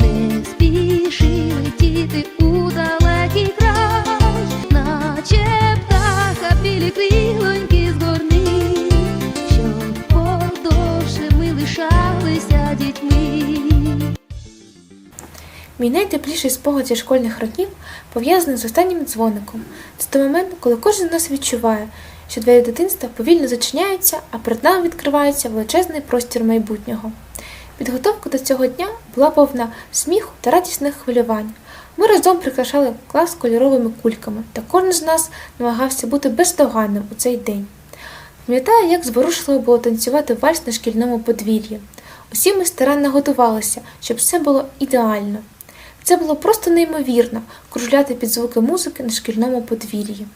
не спіши летіти у далекий край, наче птаха білі крилоньки згорни, щоб подовше ми лишалися дітьми. Мій найтепліший спогад зі школьних років пов'язаний з останнім дзвоником. Це той момент, коли кожен з нас відчуває. Що двері дитинства повільно зачиняються, а перед нами відкривається величезний простір майбутнього. Підготовка до цього дня була повна сміху та радісних хвилювань. Ми разом прикрашали клас кольоровими кульками, та кожен з нас намагався бути бездоганним у цей день. Пам'ятаю, як зворушливо було танцювати вальс на шкільному подвір'ї. Усі ми старанно готувалися, щоб все було ідеально. Це було просто неймовірно кружляти під звуки музики на шкільному подвір'ї.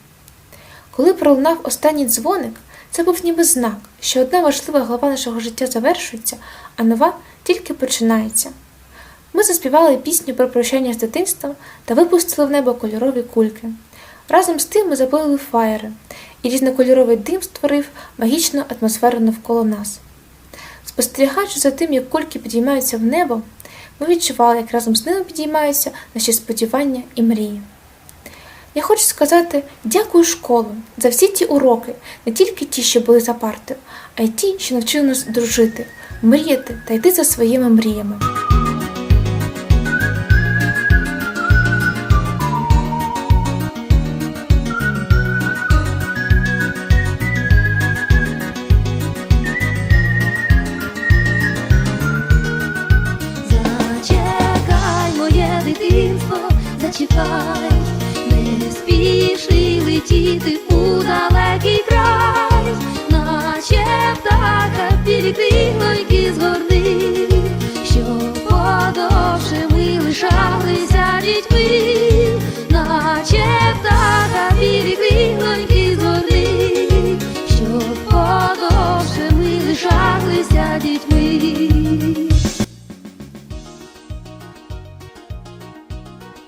Коли пролунав останній дзвоник, це був ніби знак, що одна важлива глава нашого життя завершується, а нова тільки починається. Ми заспівали пісню про прощання з дитинством та випустили в небо кольорові кульки. Разом з тим ми запалили фаєри, і різнокольоровий дим створив магічну атмосферу навколо нас. Спостерігаючи за тим, як кульки підіймаються в небо, ми відчували, як разом з ними підіймаються наші сподівання і мрії. Я хочу сказати дякую школу за всі ті уроки, не тільки ті, що були за партою, а й ті, що навчили нас дружити, мріяти та йти за своїми мріями. Зачекай, моє дитинство, зачекай, не спіши летіти